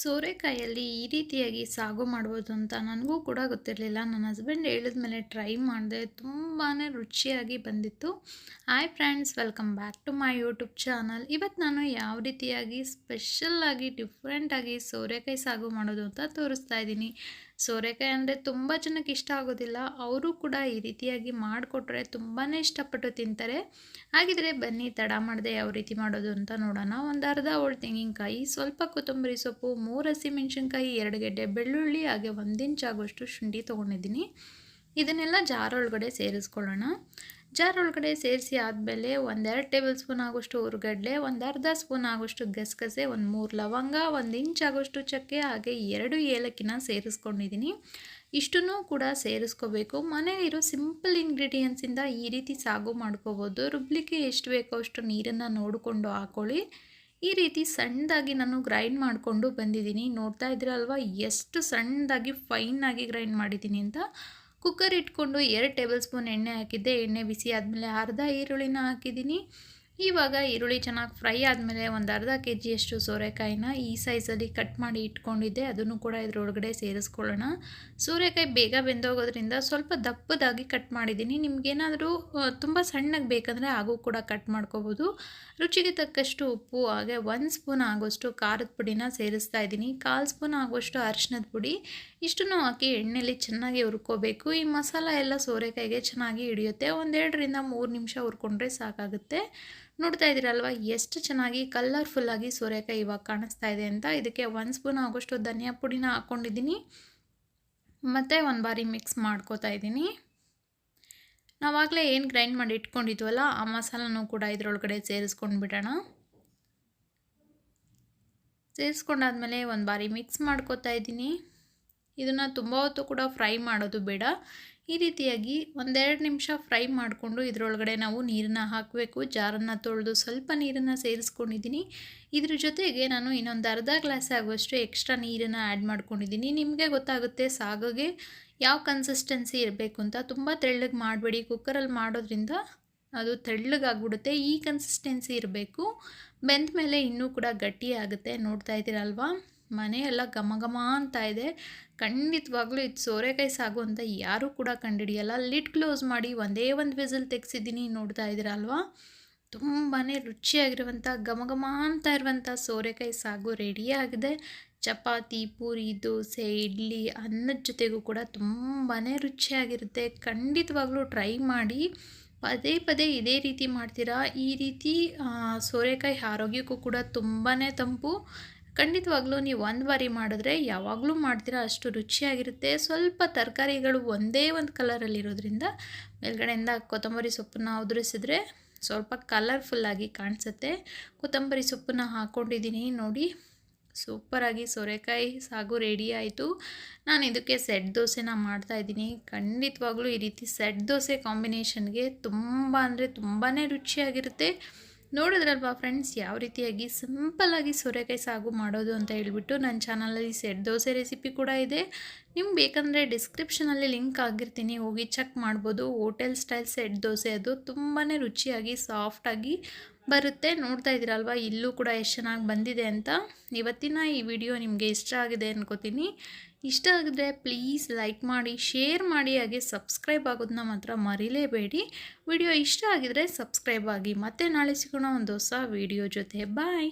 ಸೋರೆಕಾಯಲ್ಲಿ ಈ ರೀತಿಯಾಗಿ ಸಾಗು ಮಾಡ್ಬೋದು ಅಂತ ನನಗೂ ಕೂಡ ಗೊತ್ತಿರಲಿಲ್ಲ. ನನ್ನ ಹಸ್ಬೆಂಡ್ ಹೇಳಿದ್ಮೇಲೆ ಟ್ರೈ ಮಾಡಿದೆ. ತುಂಬಾ ರುಚಿಯಾಗಿ ಬಂದಿತ್ತು. Hi friends welcome back to my YouTube channel ಇವತ್ತು ನಾನು ಯಾವ ರೀತಿಯಾಗಿ ಸ್ಪೆಷಲ್ಲಾಗಿ ಡಿಫ್ರೆಂಟಾಗಿ ಸೋರೆಕಾಯಿ ಸಾಗು ಮಾಡೋದು ಅಂತ ತೋರಿಸ್ತಾ ಇದ್ದೀನಿ. ಸೋರೆಕಾಯಿ ಅಂದರೆ ತುಂಬ ಜನಕ್ಕೆ ಇಷ್ಟ ಆಗೋದಿಲ್ಲ. ಅವರು ಕೂಡ ಈ ರೀತಿಯಾಗಿ ಮಾಡಿಕೊಟ್ರೆ ತುಂಬಾ ಇಷ್ಟಪಟ್ಟು ತಿಂತಾರೆ. ಹಾಗಿದ್ರೆ ಬನ್ನಿ ತಡ ಮಾಡದೆ ಯಾವ ರೀತಿ ಮಾಡೋದು ಅಂತ ನೋಡೋಣ. ಒಂದು ಅರ್ಧ ಹೋಳ್ ತೆಂಗಿನಕಾಯಿ, ಸ್ವಲ್ಪ ಕೊತ್ತಂಬರಿ ಸೊಪ್ಪು, ಮೂರು ಹಸಿಮೆಣ್ಸಿನ್ಕಾಯಿ ಎರಡು ಗೆಡ್ಡೆ ಬೆಳ್ಳುಳ್ಳಿ, ಹಾಗೆ ಒಂದು ಇಂಚ್ ಆಗೋಷ್ಟು ಶುಂಠಿ ತೊಗೊಂಡಿದ್ದೀನಿ. ಇದನ್ನೆಲ್ಲ ಒಳಗಡೆ ಸೇರಿಸ್ಕೊಳ್ಳೋಣ. ಜಾರ್ ಒಳಗಡೆ ಸೇರಿಸಿ ಆದಮೇಲೆ ಒಂದೆರಡು ಟೇಬಲ್ ಸ್ಪೂನ್ ಆಗೋಷ್ಟು ಉರುಗಡ್ಲೆ, ಒಂದು ಅರ್ಧ ಸ್ಪೂನ್ ಆಗೋಷ್ಟು ಗಸಗಸೆ, ಒಂದು ಮೂರು ಲವಂಗ, ಒಂದು ಇಂಚ್ ಆಗೋಷ್ಟು ಚಕ್ಕೆ, ಹಾಗೆ ಎರಡು ಏಲಕ್ಕಿನ ಸೇರಿಸ್ಕೊಂಡಿದ್ದೀನಿ ಇಷ್ಟನ್ನು ಕೂಡ ಸೇರಿಸ್ಕೋಬೇಕು. ಮನೆಯಲ್ಲಿರೋ ಸಿಂಪಲ್ ಇಂಗ್ರೀಡಿಯೆಂಟ್ಸಿಂದ ಈ ರೀತಿ ಸಾಗು ಮಾಡ್ಕೋಬೋದು. ರುಬ್ಲಿಕ್ಕೆ ಎಷ್ಟು ಬೇಕೋ ಅಷ್ಟು ನೀರನ್ನು ನೋಡಿಕೊಂಡು ಹಾಕೊಳ್ಳಿ. ಈ ರೀತಿ ಸಣ್ಣದಾಗಿ ನಾನು ಗ್ರೈಂಡ್ ಮಾಡಿಕೊಂಡು ಬಂದಿದ್ದೀನಿ ನೋಡ್ತಾ ಇದ್ದೀರಲ್ವ? ಎಷ್ಟು ಸಣ್ಣದಾಗಿ ಫೈನಾಗಿ ಗ್ರೈಂಡ್ ಮಾಡಿದ್ದೀನಿ ಅಂತ. ಕುಕ್ಕರ್ ಇಟ್ಕೊಂಡು ಎರಡು ಟೇಬಲ್ ಸ್ಪೂನ್ ಎಣ್ಣೆ ಹಾಕಿದ್ದೆ. ಎಣ್ಣೆ ಬಿಸಿ ಆದಮೇಲೆ ಅರ್ಧ ಈರುಳ್ಳಿನ ಹಾಕಿದ್ದೀನಿ. ಇವಾಗ ಈರುಳ್ಳಿ ಚೆನ್ನಾಗಿ ಫ್ರೈ ಆದಮೇಲೆ ಒಂದು ಅರ್ಧ ಕೆ ಜಿಯಷ್ಟು ಸೋರೆಕಾಯಿನ ಈ ಸೈಜಲ್ಲಿ ಕಟ್ ಮಾಡಿ ಇಟ್ಕೊಂಡಿದ್ದೆ. ಅದನ್ನು ಕೂಡ ಇದರೊಳಗಡೆ ಸೇರಿಸ್ಕೊಳ್ಳೋಣ. ಸೋರೆಕಾಯಿ ಬೇಗ ಬೆಂದೋಗೋದ್ರಿಂದ ಸ್ವಲ್ಪ ದಪ್ಪದಾಗಿ ಕಟ್ ಮಾಡಿದ್ದೀನಿ. ನಿಮಗೇನಾದರೂ ತುಂಬ ಸಣ್ಣಗೆ ಬೇಕಂದರೆ ಹಾಗೂ ಕೂಡ ಕಟ್ ಮಾಡ್ಕೋಬೋದು. ರುಚಿಗೆ ತಕ್ಕಷ್ಟು ಉಪ್ಪು, ಹಾಗೆ ಒಂದು ಸ್ಪೂನ್ ಆಗೋಷ್ಟು ಖಾರದ ಪುಡಿನ ಸೇರಿಸ್ತಾ ಇದ್ದೀನಿ. ಕಾಲು ಸ್ಪೂನ್ ಆಗೋಷ್ಟು ಅರಿಶಿನದ ಪುಡಿ. ಇಷ್ಟನ್ನು ಹಾಕಿ ಎಣ್ಣೆಯಲ್ಲಿ ಚೆನ್ನಾಗಿ ಹುರ್ಕೋಬೇಕು. ಈ ಮಸಾಲ ಎಲ್ಲ ಸೋರೆಕಾಯಿಗೆ ಚೆನ್ನಾಗಿ ಹಿಡಿಯುತ್ತೆ. ಒಂದೆರಡರಿಂದ ಮೂರು ನಿಮಿಷ ಹುರ್ಕೊಂಡ್ರೆ ಸಾಕಾಗುತ್ತೆ. ನೋಡ್ತಾ ಇದ್ದೀರಲ್ವ? ಎಷ್ಟು ಚೆನ್ನಾಗಿ ಕಲರ್ಫುಲ್ಲಾಗಿ ಸೋರೆಕಾಯಿ ಇವಾಗ ಕಾಣಿಸ್ತಾ ಇದೆ ಅಂತ. ಇದಕ್ಕೆ ಒಂದು ಸ್ಪೂನ್ ಆಗೋಷ್ಟು ಧನಿಯಾ ಪುಡಿನ ಹಾಕ್ಕೊಂಡಿದ್ದೀನಿ ಮತ್ತು ಒಂದು ಬಾರಿ ಮಿಕ್ಸ್ ಮಾಡ್ಕೋತಾ ಇದ್ದೀನಿ. ನಾವಾಗಲೇ ಏನು ಗ್ರೈಂಡ್ ಮಾಡಿ ಇಟ್ಕೊಂಡಿದ್ವಲ್ಲ, ಆ ಮಸಾಲನೂ ಕೂಡ ಇದರೊಳಗಡೆ ಸೇರಿಸ್ಕೊಂಡು ಬಿಡೋಣ. ಸೇರಿಸ್ಕೊಂಡಾದ್ಮೇಲೆ ಒಂದು ಬಾರಿ ಮಿಕ್ಸ್ ಮಾಡ್ಕೋತಾ ಇದ್ದೀನಿ. ಇದನ್ನು ತುಂಬ ಹೊತ್ತು ಕೂಡ ಫ್ರೈ ಮಾಡೋದು ಬೇಡ. ಈ ರೀತಿಯಾಗಿ ಒಂದೆರಡು ನಿಮಿಷ ಫ್ರೈ ಮಾಡಿಕೊಂಡು ಇದರೊಳಗಡೆ ನಾವು ನೀರನ್ನು ಹಾಕಬೇಕು. ಜಾರನ್ನು ತೊಳೆದು ಸ್ವಲ್ಪ ನೀರನ್ನು ಸೇರಿಸ್ಕೊಂಡಿದ್ದೀನಿ. ಇದ್ರ ಜೊತೆಗೆ ನಾನು ಇನ್ನೊಂದು ಅರ್ಧ ಗ್ಲಾಸ್ ಆಗುವಷ್ಟು ಎಕ್ಸ್ಟ್ರಾ ನೀರನ್ನು ಆ್ಯಡ್ ಮಾಡ್ಕೊಂಡಿದ್ದೀನಿ. ನಿಮಗೆ ಗೊತ್ತಾಗುತ್ತೆ ಸಾಗಗೆ ಯಾವ ಕನ್ಸಿಸ್ಟೆನ್ಸಿ ಇರಬೇಕು ಅಂತ. ತುಂಬ ತೆಳ್ಳಗೆ ಮಾಡಬೇಡಿ. ಕುಕ್ಕರಲ್ಲಿ ಮಾಡೋದ್ರಿಂದ ಅದು ತೆಳ್ಳಗಾಗ್ಬಿಡುತ್ತೆ. ಈ ಕನ್ಸಿಸ್ಟೆನ್ಸಿ ಇರಬೇಕು. ಬೆಂದ ಮೇಲೆ ಇನ್ನೂ ಕೂಡ ಗಟ್ಟಿ ಆಗುತ್ತೆ. ನೋಡ್ತಾ ಇದ್ದೀರಲ್ವಾ? ಮನೆಯೆಲ್ಲ ಘಮ ಘಮ ಅಂತ ಇದೆ. ಖಂಡಿತವಾಗ್ಲೂ ಇದು ಸೋರೆಕಾಯಿ ಸಾಗು ಅಂತ ಯಾರೂ ಕೂಡ ಕಂಡುಹಿಡಿಯಲ್ಲ. ಲಿಡ್ ಕ್ಲೋಸ್ ಮಾಡಿ ಒಂದೇ ಒಂದು ವಿಸಲ್ ತೆಗೆಸಿದ್ದೀನಿ ನೋಡ್ತಾ ಇದ್ದೀರಲ್ವಾ ತುಂಬಾ ರುಚಿಯಾಗಿರುವಂಥ, ಘಮ ಘಮ ಅಂತ ಇರುವಂಥ ಸೋರೆಕಾಯಿ ಸಾಗು ರೆಡಿಯಾಗಿದೆ ಚಪಾತಿ, ಪೂರಿ, ದೋಸೆ, ಇಡ್ಲಿ ಅನ್ನದ ಜೊತೆಗೂ ಕೂಡ ತುಂಬಾ ರುಚಿಯಾಗಿರುತ್ತೆ. ಖಂಡಿತವಾಗ್ಲೂ ಟ್ರೈ ಮಾಡಿ. ಪದೇ ಪದೇ ಇದೇ ರೀತಿ ಮಾಡ್ತೀರಾ? ಈ ರೀತಿ ಸೋರೆಕಾಯಿ ಆರೋಗ್ಯಕ್ಕೂ ಕೂಡ ತುಂಬಾ ತಂಪು. ಖಂಡಿತವಾಗ್ಲೂ ನೀವು ಒಂದು ಬಾರಿ ಮಾಡಿದ್ರೆ ಯಾವಾಗಲೂ ಮಾಡ್ತೀರಾ ಅಷ್ಟು ರುಚಿಯಾಗಿರುತ್ತೆ. ಸ್ವಲ್ಪ ತರಕಾರಿಗಳು ಒಂದೇ ಒಂದು ಕಲರಲ್ಲಿರೋದ್ರಿಂದ ಮೇಲ್ಗಡೆಯಿಂದ ಕೊತ್ತಂಬರಿ ಸೊಪ್ಪನ್ನ ಉದುರಿಸಿದ್ರೆ ಸ್ವಲ್ಪ ಕಲರ್ಫುಲ್ಲಾಗಿ ಕಾಣಿಸುತ್ತೆ. ಕೊತ್ತಂಬರಿ ಸೊಪ್ಪನ್ನ ಹಾಕ್ಕೊಂಡಿದ್ದೀನಿ ನೋಡಿ. ಸೂಪರಾಗಿ ಸೋರೆಕಾಯಿ ಸಾಗು ರೆಡಿ ಆಯಿತು. ನಾನು ಇದಕ್ಕೆ ಸೆಟ್ ದೋಸೆನ ಮಾಡ್ತಾಯಿದ್ದೀನಿ ಖಂಡಿತವಾಗ್ಲೂ ಈ ರೀತಿ ಸೆಟ್ ದೋಸೆ ಕಾಂಬಿನೇಷನ್ಗೆ ತುಂಬ ಅಂದರೆ ತುಂಬಾ ರುಚಿಯಾಗಿರುತ್ತೆ. ನೋಡಿದ್ರಲ್ವಾ ಫ್ರೆಂಡ್ಸ್ ಯಾವ ರೀತಿಯಾಗಿ ಸಿಂಪಲ್ಲಾಗಿ ಸೋರೆಕಾಯಿ ಸಾಗು ಮಾಡೋದು ಅಂತ ಹೇಳಿಬಿಟ್ಟು ನನ್ನ ಚಾನಲಲ್ಲಿ ಸೆಟ್ ದೋಸೆ ರೆಸಿಪಿ ಕೂಡ ಇದೆ. ನಿಮ್ಗೆ ಬೇಕಂದರೆ ಡಿಸ್ಕ್ರಿಪ್ಷನಲ್ಲಿ ಲಿಂಕ್ ಆಗಿರ್ತೀನಿ, ಹೋಗಿ ಚೆಕ್ ಮಾಡ್ಬೋದು. ಹೋಟೆಲ್ ಸ್ಟೈಲ್ ಸೆಟ್ ದೋಸೆ ಅದು ತುಂಬಾ ರುಚಿಯಾಗಿ ಸಾಫ್ಟಾಗಿ ಬರುತ್ತೆ, ನೋಡ್ತಾ ಇದ್ದೀರಲ್ವ? ಇಲ್ಲೂ ಕೂಡ ಎಷ್ಟು ಚೆನ್ನಾಗಿ ಬಂದಿದೆ ಅಂತ. ಇವತ್ತಿನ ಈ ವಿಡಿಯೋ ನಿಮಗೆ ಇಷ್ಟ ಆಗಿದೆ ಅನ್ಕೋತೀನಿ. ಇಷ್ಟ ಆಗಿದ್ರೆ ಪ್ಲೀಸ್ ಲೈಕ್ ಮಾಡಿ, ಶೇರ್ ಮಾಡಿ, ಹಾಗೆ ಸಬ್ಸ್ಕ್ರೈಬ್ ಆಗೋದನ್ನ ಮಾತ್ರ ಮರಿಲೇಬೇಡಿ. ವಿಡಿಯೋ ಇಷ್ಟ ಆಗಿದ್ರೆ ಸಬ್ಸ್ಕ್ರೈಬ್ ಆಗಿ. ಮತ್ತೆ ನಾಳೆ ಸಿಗೋಣ ಒಂದು ಹೊಸ ವಿಡಿಯೋ ಜೊತೆ. ಬಾಯ್!